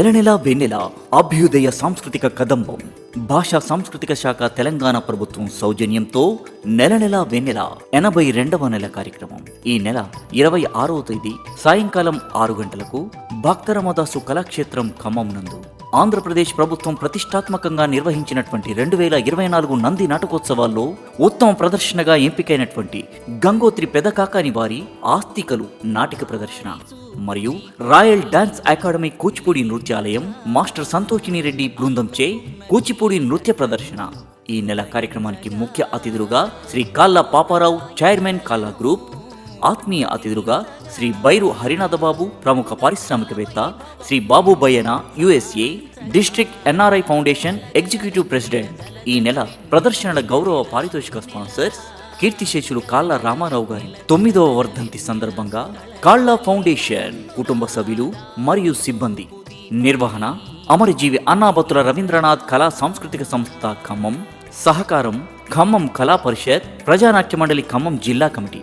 నెల నెలా వెన్నెల అభ్యుదయ సాంస్కృతిక కదంబం భాషా సాంస్కృతిక శాఖ తెలంగాణ ప్రభుత్వం సౌజన్యంతో నెల నెల వెన్నెల ఎనభై రెండవ నెల కార్యక్రమం. ఈ నెల ఇరవై ఆరవ తేదీ సాయంకాలం ఆరు గంటలకు భక్తరమదాసు కళాక్షేత్రం ఖమ్మం నందు ఆంధ్రప్రదేశ్ ప్రభుత్వం ప్రతిష్టాత్మకంగా నిర్వహించినటువంటి రెండు వేల ఇరవై నాలుగు నంది నాటకోత్సవాల్లో ఉత్తమ ప్రదర్శనగా ఎంపికైనటువంటి గంగోత్రి పెదకాకాని వారి ఆస్తికలు నాటిక ప్రదర్శన. మరియు royal dance academy Kuchipudi Nrityalayam master Santhoshini Reddy బృందంచే Kuchipudi నృత్య ప్రదర్శన. ఈ నెల కార్యక్రమానికి ముఖ్య అతిథులుగా శ్రీ కాళ్ళ పాపారావు చైర్మన్ కాళ్ళ గ్రూప్ ఆత్మీయ అతిథులుగా శ్రీ బైరు హరినాథబాబు ప్రముఖ పారిశ్రామికవేత్త Sri Babu Bayyana USA district NRI foundation executive president. ఈ నెల ప్రదర్శనల గౌరవ పారితోషిక స్పాన్సర్స్ కీర్తిశేషులు కాళ్ళ రామారావు గారి తొమ్మిదవ వర్ధంతి సందర్భంగా కాళ్ళ ఫౌండేషన్ కుటుంబ సభ్యులు మరియు సిబ్బంది నిర్వహణ అమరజీవి అన్నాబతుల రవీంద్రనాథ్ కళా సాంస్కృతిక సంస్థ ఖమ్మం సహకారం ఖమ్మం కళా పరిషత్ ప్రజానాట్య మండలి ఖమ్మం జిల్లా కమిటీ.